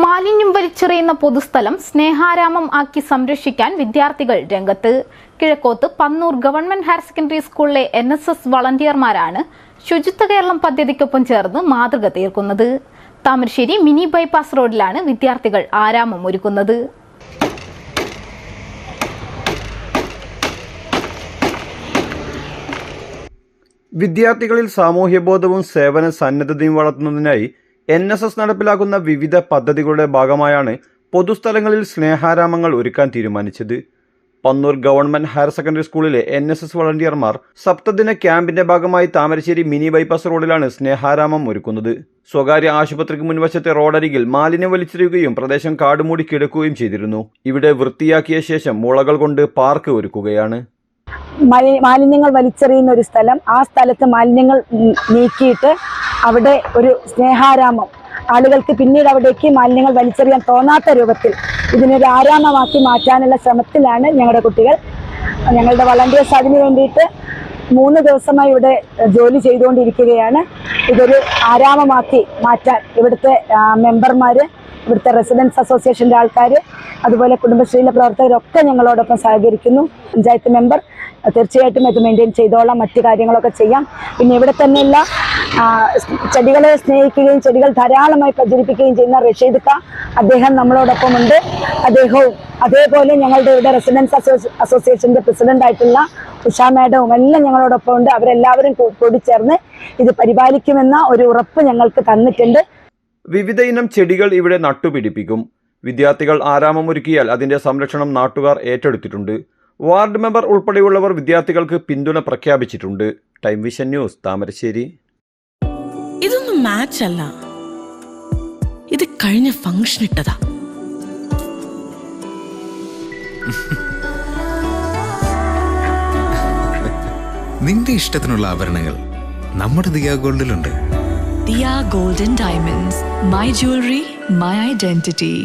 മാലിന്യം വലിച്ചെറിയുന്ന പൊതുസ്ഥലം സ്നേഹാരാമം ആക്കി സംരക്ഷിക്കാൻ വിദ്യാർത്ഥികൾ രംഗത്ത്. Kizhakkoth Pannur government higher secondary സ്കൂളിലെ എൻ എസ് എസ് വളണ്ടിയർമാരാണ് ശുചിത്വ കേരളം പദ്ധതിക്കൊപ്പം ചേർന്ന് മാതൃക തീർക്കുന്നത്. താമരശ്ശേരി മിനി ബൈപ്പാസ് റോഡിലാണ് വിദ്യാർത്ഥികൾ ആരാമം ഒരുക്കുന്നത്. വിദ്യാർത്ഥികളിൽ സാമൂഹ്യബോധവും സേവന സന്നദ്ധതയും വളർത്തുന്നതിനായി എൻ എസ് എസ് നടപ്പിലാക്കുന്ന വിവിധ പദ്ധതികളുടെ ഭാഗമായാണ് പൊതുസ്ഥലങ്ങളിൽ സ്നേഹാരാമങ്ങൾ ഒരുക്കാൻ തീരുമാനിച്ചത്. പന്നൂർ ഗവൺമെന്റ് ഹയർ സെക്കൻഡറി സ്കൂളിലെ എൻ എസ് എസ് വളണ്ടിയർമാർ സപ്തദിന ക്യാമ്പിന്റെ ഭാഗമായി താമരശ്ശേരി മിനി ബൈപ്പാസ് റോഡിലാണ് സ്നേഹാരാമം ഒരുക്കുന്നത്. സ്വകാര്യ ആശുപത്രിക്ക് മുൻവശത്തെ റോഡരികിൽ മാലിന്യം വലിച്ചെറിയുകയും പ്രദേശം കാടുമൂടി കിടക്കുകയും ചെയ്തിരുന്നു. ഇവിടെ വൃത്തിയാക്കിയ ശേഷം മുളകൾ കൊണ്ട് പാർക്ക് ഒരുക്കുകയാണ്. മാലിന്യങ്ങൾ വലിച്ചെറിയുന്ന ഒരു സ്ഥലം. ആ സ്ഥലത്ത് മാലിന്യങ്ങൾ നീക്കിയിട്ട് അവിടെ ഒരു സ്നേഹാരാമം. ആളുകൾക്ക് പിന്നീട് അവിടേക്ക് മാലിന്യങ്ങൾ വലിച്ചെറിയാൻ തോന്നാത്ത രൂപത്തിൽ ഇതിനൊരു ആരാമമാക്കി മാറ്റാനുള്ള ശ്രമത്തിലാണ് ഞങ്ങളുടെ കുട്ടികൾ. ഞങ്ങളുടെ വളണ്ടിയേഴ്സ് അതിനു വേണ്ടിയിട്ട് മൂന്ന് ദിവസമായി ഇവിടെ ജോലി ചെയ്തുകൊണ്ടിരിക്കുകയാണ്. ഇതൊരു ആരാമമാക്കി മാറ്റാൻ ഇവിടുത്തെ മെമ്പർമാർ ഇവിടുത്തെ റെസിഡൻസ് അസോസിയേഷന്റെ ആൾക്കാർ അതുപോലെ കുടുംബശ്രീയിലെ പ്രവർത്തകരൊക്കെ ഞങ്ങളോടൊപ്പം സഹകരിക്കുന്നു. പഞ്ചായത്ത് മെമ്പർ തീർച്ചയായിട്ടും ഇത് മെയിന്റെയിൻ ചെയ്തോളാം. മറ്റു കാര്യങ്ങളൊക്കെ ചെയ്യാം. പിന്നെ ഇവിടെ തന്നെയുള്ള ചെടികളെ സ്നേഹിക്കുകയും ചെടികൾ ധാരാളമായി പ്രചരിപ്പിക്കുകയും ചെയ്യുന്ന റഷീദ് ഖാ അദ്ദേഹം നമ്മളോടൊപ്പം ഉണ്ട്. അദ്ദേഹവും അതേപോലെ ഞങ്ങളുടെ ഇവിടെ റെസിഡൻസ് അസോസി അസോസിയേഷന്റെ പ്രസിഡന്റ് ആയിട്ടുള്ള ഉഷാ മാഡവും എല്ലാം ഞങ്ങളോടൊപ്പം ഉണ്ട്. അവരെല്ലാവരും കൂടിച്ചേർന്ന് ഇത് പരിപാലിക്കുമെന്ന ഒരു ഉറപ്പ് ഞങ്ങൾക്ക് തന്നിട്ടുണ്ട്. വിവിധ ഇനം ചെടികൾ ഇവിടെ നട്ടുപിടിപ്പിക്കും. വിദ്യാർത്ഥികൾ ആരാമം ഒരുക്കിയാൽ അതിന്റെ സംരക്ഷണം നാട്ടുകാർ ഏറ്റെടുത്തിട്ടുണ്ട്. വാർഡ് മെമ്പർ ഉൾപ്പെടെയുള്ളവർ വിദ്യാർത്ഥികൾക്ക് പിന്തുണ പ്രഖ്യാപിച്ചിട്ടുണ്ട്. Time Vision News Thamarassery. ഇതൊന്നും മാച്ച് അല്ല. ഇത് കഴിഞ്ഞ ഫംഗ്ഷൻ ഇട്ടതാ. നിന്റെ ഇഷ്ടത്തിനുള്ള ആഭരണങ്ങൾ നമ്മുടെ Diya ഗോൾഡിലുണ്ട്. Diya golden diamonds my jewellery my identity.